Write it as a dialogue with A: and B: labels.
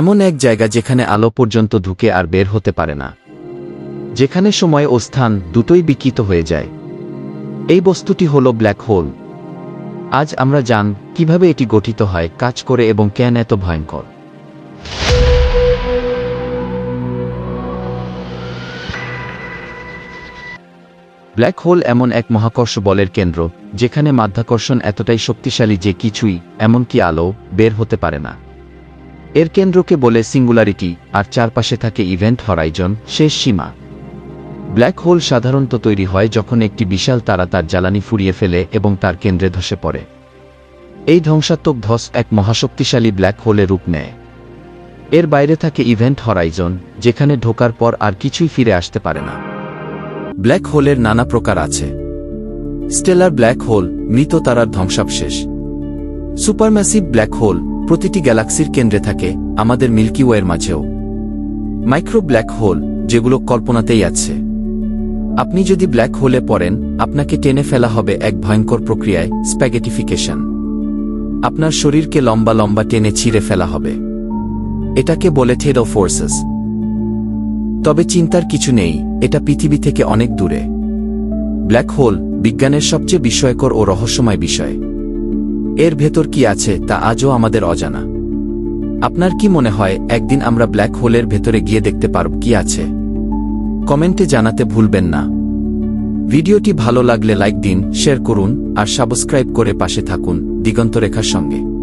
A: এমন এক জায়গা যেখানে আলো পর্যন্ত ঢুকে আর বের হতে পারে না। যেখানে সময় ও স্থান দুটোই বিকৃত হয়ে যায়। এই বস্তুটি হল ব্ল্যাক হোল। আজ আমরা জান কীভাবে এটি গঠিত হয়, কাজ করে এবং কেন এত ভয়ঙ্কর। ব্ল্যাক হোল এমন এক মহাকর্ষ বলের কেন্দ্র, যেখানে মাধ্যাকর্ষণ এতটাই শক্তিশালী যে কিছুই, এমনকি আলো, বের হতে পারে না। এর কেন্দ্রকে বলে সিঙ্গুলারিটি আর চারপাশে থাকে ইভেন্ট হরাইজন শেষ সীমা। ব্ল্যাক হোল সাধারণত তৈরি হয় যখন একটি বিশাল তারা তার জ্বালানি ফুরিয়ে ফেলে এবং তার কেন্দ্রে ধসে পড়ে। এই ধ্বংসাত্মক ধস এক মহাশক্তিশালী ব্ল্যাক হোলে রূপ নেয়। এর বাইরে থাকে ইভেন্ট হরাইজন যেখানে ঢোকার পর আর কিছুই ফিরে আসতে পারে না। ব্ল্যাক হোলের নানা প্রকার আছে। স্টেলার ব্ল্যাক হোল মৃত তারার ধ্বংসাবশেষ। সুপারম্যাসিভ ব্ল্যাক হোল প্রতিটি গ্যালাক্সির কেন্দ্রে থাকে আমাদের মিল্কি ওয়ের মাঝেও। মাইক্রো ব্ল্যাক হোল, যেগুলো কল্পনাতেই আছে। আপনি যদি ব্ল্যাক হোলে পড়েন, আপনাকে টেনে ফেলা হবে এক ভয়ঙ্কর প্রক্রিয়ায়, স্প্যাগেটিফিকেশন। আপনার শরীরকে লম্বা লম্বা টেনে ছিঁড়ে ফেলা হবে। এটাকে বলে থেড অফ ফোর্সেস। তবে চিন্তার কিছু নেই, এটা পৃথিবী থেকে অনেক দূরে। ব্ল্যাক হোল, বিজ্ঞানের সবচেয়ে বিস্ময়কর ও রহস্যময় বিষয়। এর ভেতর কি আছে তা আজও আমাদের অজানা। আপনার কি মনে হয়, একদিন আমরা ব্ল্যাক হোলের ভেতরে গিয়ে দেখতে পারব কি আছে? কমেন্টে জানাতে ভুলবেন না। ভিডিওটি ভালো লাগলে লাইক দিন, শেয়ার করুন, আর সাবস্ক্রাইব করে পাশে থাকুন, দিগন্তরেখার সঙ্গে।